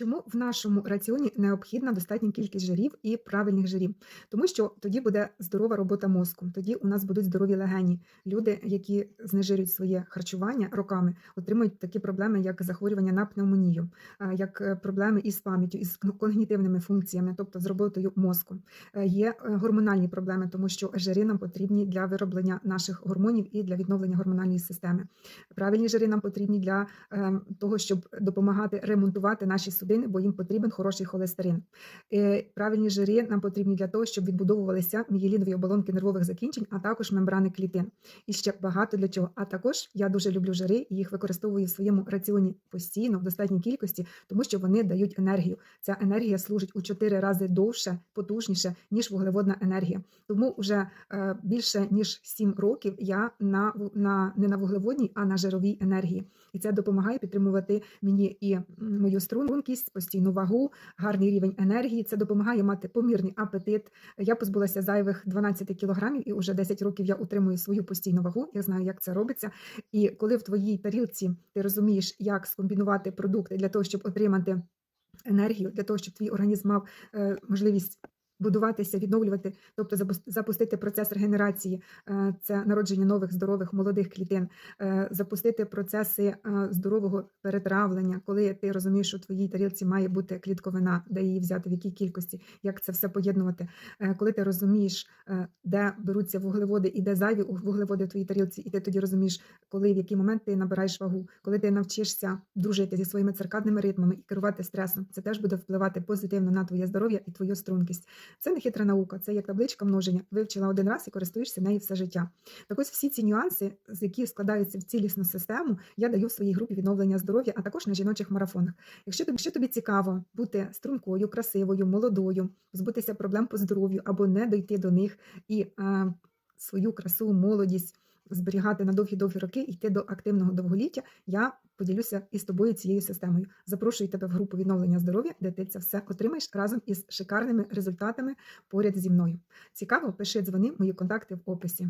Чому в нашому раціоні необхідна достатня кількість жирів і правильних жирів? Тому що тоді буде здорова робота мозку, тоді у нас будуть здорові легені. Люди, які знежирюють своє харчування роками, отримують такі проблеми, як захворювання на пневмонію, як е, проблеми із пам'яттю, із когнітивними функціями, тобто з роботою мозку. Е, Є е, гормональні проблеми, тому що жири нам потрібні для вироблення наших гормонів і для відновлення гормональної системи. Правильні жири нам потрібні для е, того, щоб допомагати ремонтувати наші судини, бо їм потрібен хороший холестерин. Е, Правильні жири нам потрібні для того, щоб відбудовувалися мієлінові оболонки нервових закінчень, а також мембрани клітин. І ще багато для чого. А також я дуже люблю жири і їх використовую в своєму раціоні постійно в достатній кількості, тому що вони дають енергію. Ця енергія служить у 4 рази довше, потужніше, ніж вуглеводна енергія. Тому вже е, більше ніж 7 років я на, на не на вуглеводній, а на жировій енергії. І це допомагає підтримувати мені і мою стрункість, постійну вагу, гарний рівень енергії. Це допомагає мати помірний апетит. Я позбулася зайвих 12 кілограмів, і вже 10 років я утримую свою постійну вагу. Я знаю, як це робиться. І коли в твоїй тарілці ти розумієш, як скомбінувати продукти для того, щоб отримати енергію, для того, щоб твій організм мав е, можливість. Будуватися, відновлювати, тобто запус- запустити процес регенерації, е, це народження нових здорових молодих клітин, е, запустити процеси е, здорового перетравлення, коли ти розумієш, що в твоїй тарілці має бути клітковина, де її взяти, в якій кількості, як це все поєднувати. Коли ти розумієш, де беруться вуглеводи і де зайві вуглеводи в твоїй тарілці, і ти тоді розумієш, коли в який момент ти набираєш вагу, коли ти навчишся дружити зі своїми циркадними ритмами і керувати стресом, це теж буде впливати позитивно на твоє здоров'я і твою стрункість. Це не хитра наука, це як табличка множення. Вивчила один раз і користуєшся нею все життя. Так ось всі ці нюанси, з які складаються в цілісну систему, я даю в своїй групі відновлення здоров'я, а також на жіночих марафонах. Якщо тобі, якщо тобі цікаво бути стрункою, красивою, молодою, збутися проблем по здоров'ю або не дойти до них і е, свою красу, молодість зберігати на довгі-довгі роки, йти до активного довголіття, я поділюся із тобою цією системою. Запрошую тебе в групу відновлення здоров'я, де ти це все отримаєш разом із шикарними результатами поряд зі мною. Цікаво, пиши, дзвони, мої контакти в описі.